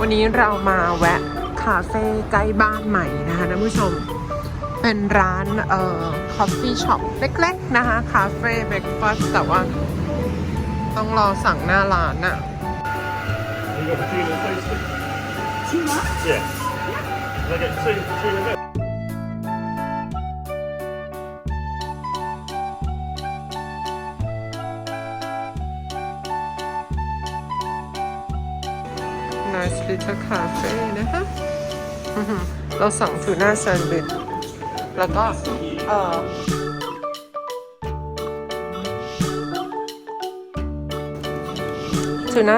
วันนี้เรามาแวะคาเฟ่ใกล้บ้านใหม่นะคะท่านผู้ชม เป็นร้านเอ่อคอฟฟี่ช็อปเล็กๆนะคะคาเฟ่เบรกฟาสต์แต่ว่าต้องรอสั่งหน้าร้านอะ You got two in tasting? Two what? Yeah. Can I get two, two Nice little cafe นะคะ เราสั่งทูน่าแซนด์วิชแล้วก็ เอ่อทูน่า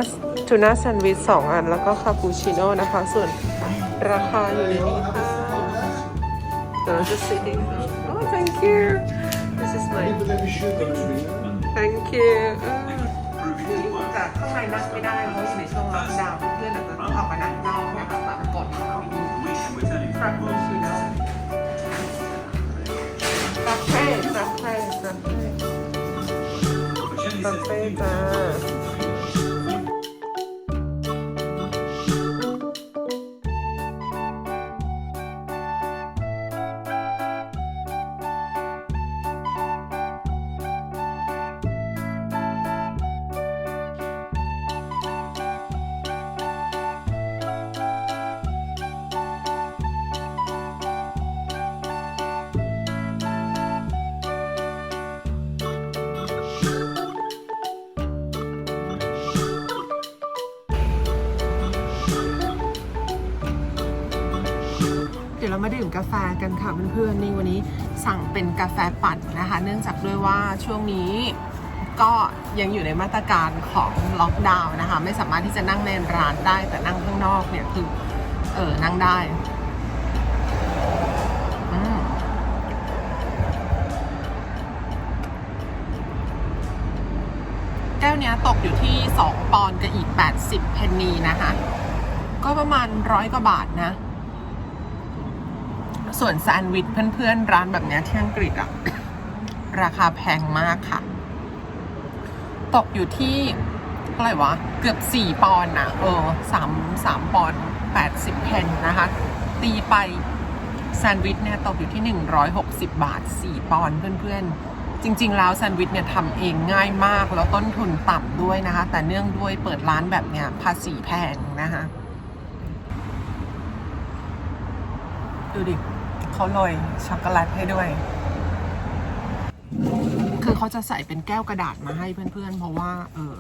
ทูน่าแซนด์วิชสองอัน แล้วก็คาปูชิโน่นะคะ ส่วนราคาอยู่ในนี้ค่ะเดี๋ยวเราจะ sitting oh thank you this is my thank you แต่ข้างในนั่งไม่ได้เพราะอยู่ในช่วงล็อกดาวน์ มานั่งนอกนะคะตามกฎฟรับปูชิโน่คาเฟ่คาเฟ่คาเฟ่คาเฟ่จ้า เดี๋ยวเรามาดื่มกาแฟกันค่ะเพื่อนๆนี่วันนี้สั่งเป็นกาแฟปั่นนะคะ เนื่องจากด้วยว่าช่วงนี้ก็ยังอยู่ในมาตรการของล็อกดาวน์นะคะ ไม่สามารถที่จะนั่งในร้านได้แต่นั่งข้างนอกเนี่ยคือเออนั่งได้แก้วนี้ตกอยู่ที่ 2 ปอนด์กับอีก 80 เพนนีนะคะ ก็ประมาณร้อยกว่าบาทนะ ส่วนแซนด์วิชเพื่อนๆ ร้านแบบนี้ที่อังกฤษอะราคาแพงมากค่ะ ตกอยู่ที่เท่าไหร่วะ เกือบ 4 ปอนด์นะเออสามสามปอนด์80เพนนะคะ ตีไปแซนด์วิชเนี่ยตกอยู่ที่ 160 บาท 4 ปอนด์เพื่อนๆ จริง ๆ แล้วแซนด์วิชเนี่ยทำเองง่ายมาก แล้วต้นทุนต่ำด้วยนะคะ แต่เนื่องด้วยเปิดร้านแบบเนี้ยภาษีแพงนะคะ ดูดิ เขาโรยช็อกโกแลตให้ด้วย คือเขาจะใส่เป็นแก้วกระดาษมาให้เพื่อนๆ เพราะว่า เออ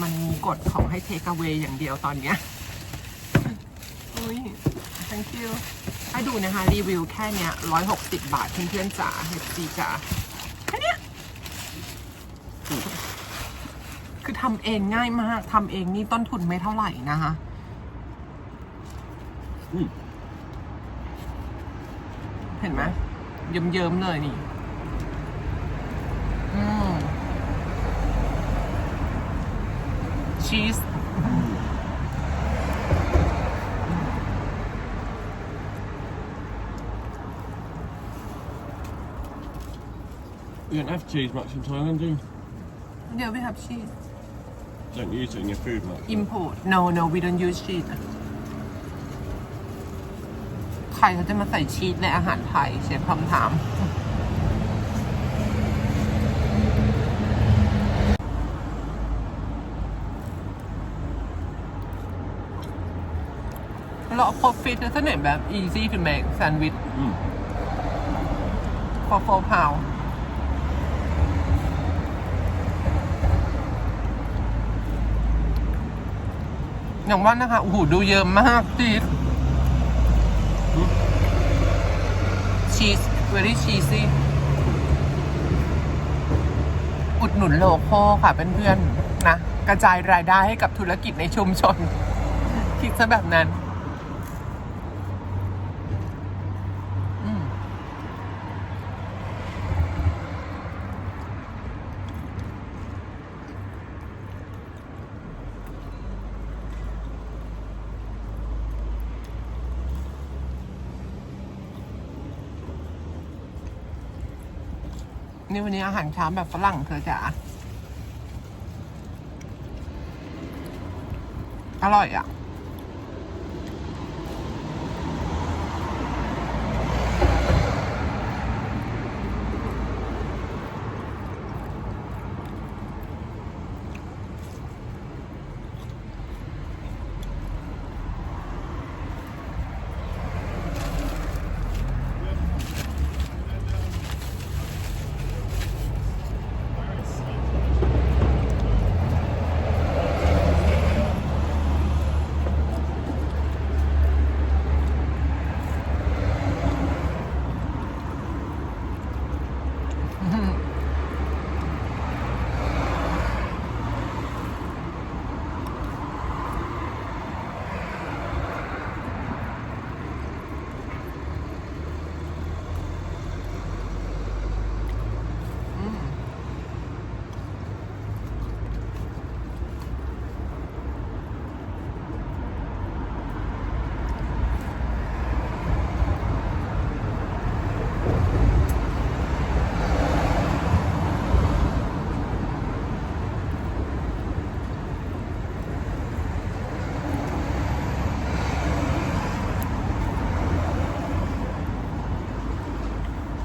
มันมีกฎของให้เทค e เ w a y อย่างเดียวตอนเนี้ยอุ้ย thank you ให้ดูนะคะ รีวิวแค่เนี้ย160บาทเพื่อนๆจ๋าเฮดซีจ๋าแค่เนี้ยคือทำเองง่ายมากทำเองนี่ต้นทุนไม่เท่าไหร่นะคะ เห็นไหมเยิ้มๆเลยนี่อืมชีส You don't have cheese much in Thailand, do you? เดี๋ยว we have cheese Don't use it in your food much. import no no we don't use cheese ใครเขาจะมาใส่ชีสในอาหารไทยเชฟคำถาม A lot of profit isn't it แบบ easy to make sandwich Mm. for four pound อย่างว่านะคะโอ้โหดูเยอะมากชีส ชีส very cheesy อุดหนุนโลโก้ค่ะเพื่อนๆนะ กระจายรายได้ให้กับธุรกิจในชุมชน คิดซะแบบนั้น นี่วันนี้อาหารเช้าแบบฝรั่งเธอจ๋าอร่อยอะ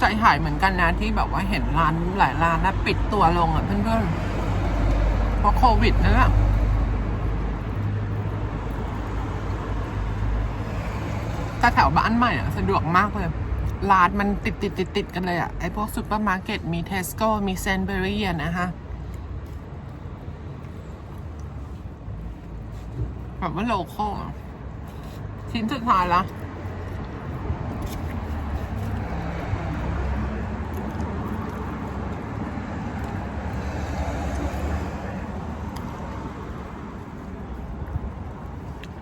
ใจหายเหมือนกันนะที่แบบว่าเห็นร้านหลายร้านนะปิดตัวลงอะเพื่อนๆเพราะโควิดนั่นแหละแต่แถวบ้านใหม่อะสะดวกมากเลยร้านมันติดติดติดติดกันเลยอะ ไอพวกซูเปอร์มาร์เก็ตมีเทสโก้มีเซนเบอรี่นะฮะแบบว่าโลคอลอะชิ้นสุดท้ายละ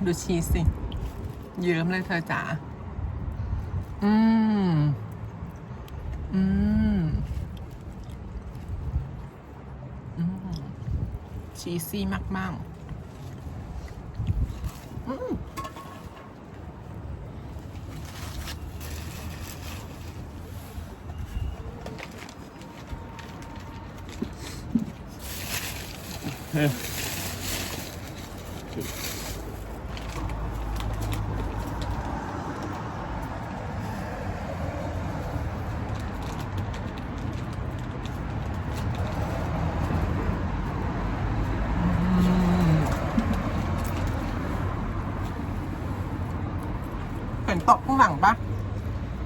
ดูชีสสิ เยิ้มเลยเธอจ๋า อืม อืม อืม ชีสซี่มากๆ อืม โต๊ะข้างหลังปะ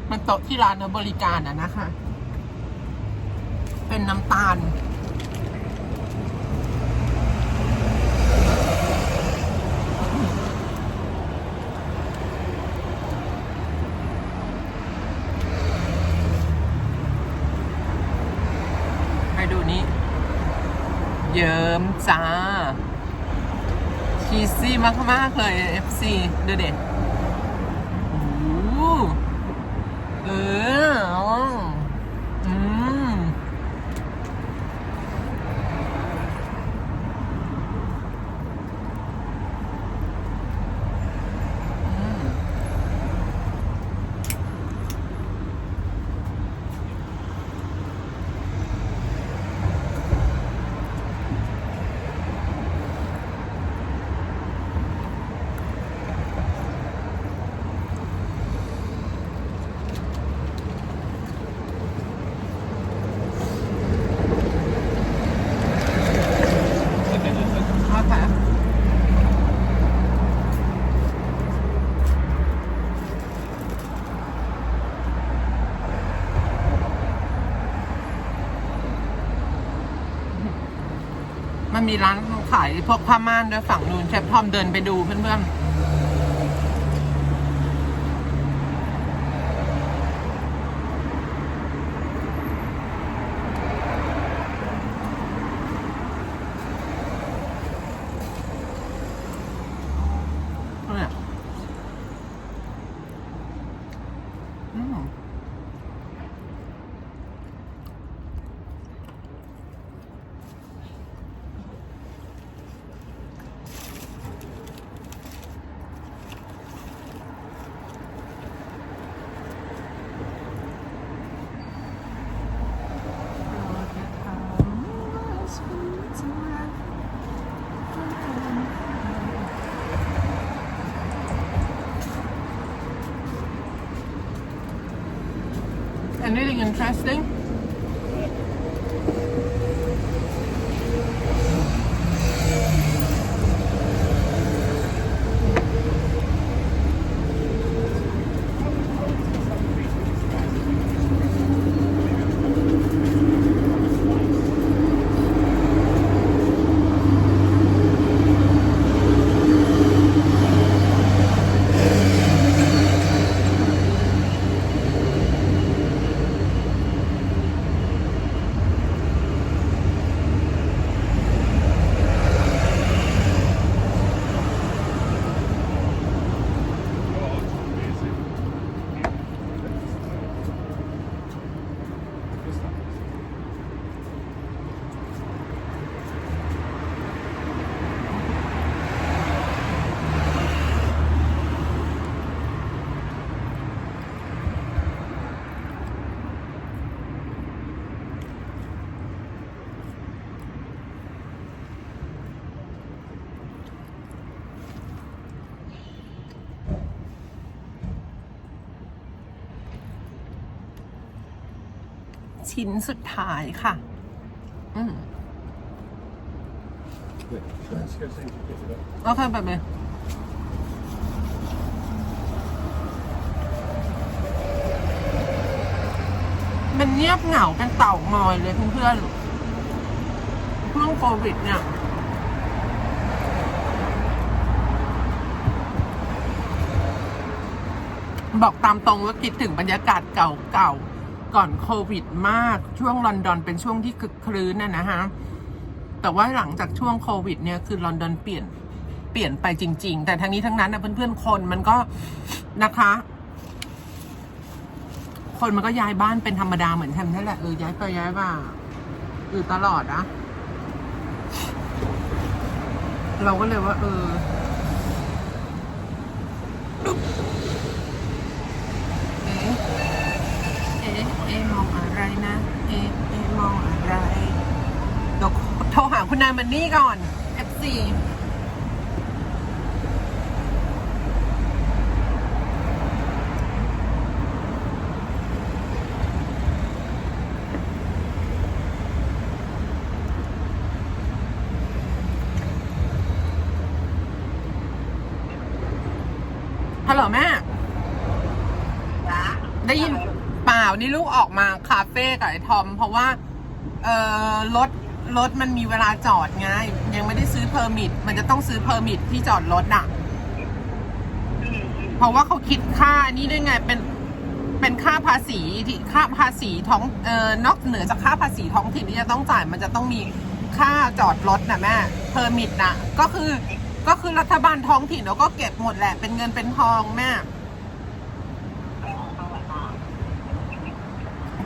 มันโต๊ะที่ร้านบริการอะนะคะ เป็นน้ำตาลให้ดูนี่เยิ้มจ้าชีซี่มาก ๆ เลย FC ดูเด็ดโอ้โหเอออืม อืม โอเค มีร้านขายพวกผ้าม่านด้วยฝั่งนู้นเชฟทอมเดินไปดูเพื่อนๆ interesting? ชิ้นสุดท้ายค่ะ อืม Wait, let's go see if we get it up. โอเคแบบนี้มันเงียบเหงาเป็นเต่างอยเลยเพื่อนๆช่วงโควิดเนี่ย บอกตามตรงว่าคิดถึงบรรยากาศเก่าๆ ก่อนโควิดมากช่วงลอนดอนเป็นช่วงที่คึกครื้นน่ะนะฮะแต่ว่าหลังจากช่วงโควิดเนี่ยคือลอนดอนเปลี่ยนเปลี่ยนไปจริง ๆ แต่ทั้งนี้ทั้งนั้นนะเพื่อนๆคนมันก็นะคะ คนมันก็ย้ายบ้านเป็นธรรมดาเหมือนแทมนั่นแหละเออย้ายไปย้ายมาอยู่ตลอดอะเราก็เลยว่า เออ เอ๊ะ เอ๊ะเอ๊ะมองอะไรนะ เอ๊ะเอ๊ะมองอะไรเดี๋ยวโทรหาคุณนายมันนี่ก่อน FC ฮัลโหลแม่ ได้ยิน เปล่านี่ลูกออกมาคาเฟ่กับไอ้ทอม เพราะว่า เออรถรถมันมีเวลาจอดไงยังไม่ได้ซื้อเพอร์มิทมันจะต้องซื้อเพอร์มิทที่จอดรถอะ เพราะว่าเขาคิดค่านี่ด้วยไงเป็นเป็นค่าภาษีที่ค่าภาษีท้องเออนอกเหนือจากค่าภาษีท้องถิ่นที่จะต้องจ่ายมันจะต้องมีค่าจอดรถนะแม่เพอร์มิทนะก็คือก็คือรัฐบาลท้องถิ่นเราก็เก็บหมดแหละเป็นเงินเป็นทองแม่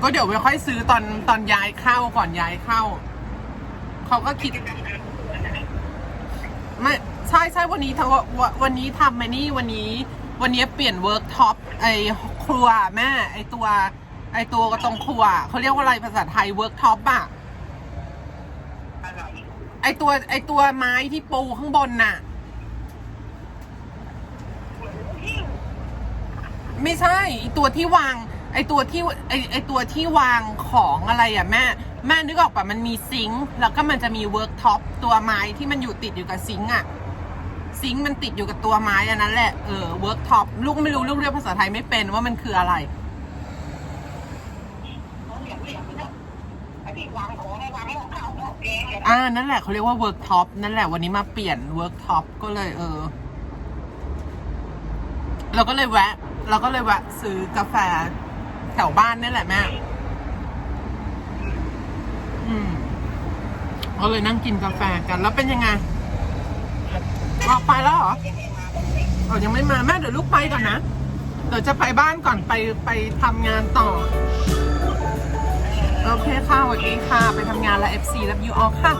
ก็เดี๋ยวไว้ค่อยซื้อตอนตอนย้ายเข้าก่อนย้ายเข้า เขาก็คิด ไม่ใช่ใช่วันนี้ทำวันวันนี้ทำมานี่วันนี้ วันนี้เปลี่ยนเวิร์กท็อปไอครัวแม่ ไอตัว ไอตัวตรงครัวเขาเรียกว่าอะไรภาษาไทยเวิร์กท็อปอะไอตัวไอตัวไม้ที่ปูข้างบนน่ะ ไม่ใช่ตัวที่วาง ไอตัวที่ไอไอตัวที่วางของอะไรอะแม่ แม่นึกออกปะมันมีซิงค์แล้วก็มันจะมีเวิร์กท็อปตัวไม้ที่มันอยู่ติดอยู่กับซิงค์อะซิงค์มันติดอยู่กับตัวไม้อันนั้นแหละเออเวิร์กท็อปลูกไม่รู้ลูกเรียกภาษาไทยไม่เป็นว่ามันคืออะไรอ่านั่นแหละเขาเรียกว่าเวิร์กท็อปนั่นแหละวันนี้มาเปลี่ยนเวิร์กท็อปก็เลยเออเราก็เลยแวะ เราก็เลยแวะซื้อกาแฟ แถวบ้านนี่แหละแม่ อืมก็เลยนั่งกินกาแฟกันแล้วเป็นยังไงออกไปแล้วเหรอเออยังไม่มาแม่เดี๋ยวลูกไปก่อนนะ เดี๋ยวจะไปบ้านก่อนไปไปทำงานต่อ โอเคค่ะสวัสดีค่ะ ไปทำงานแล้ว FC แล้วยูออค่ะ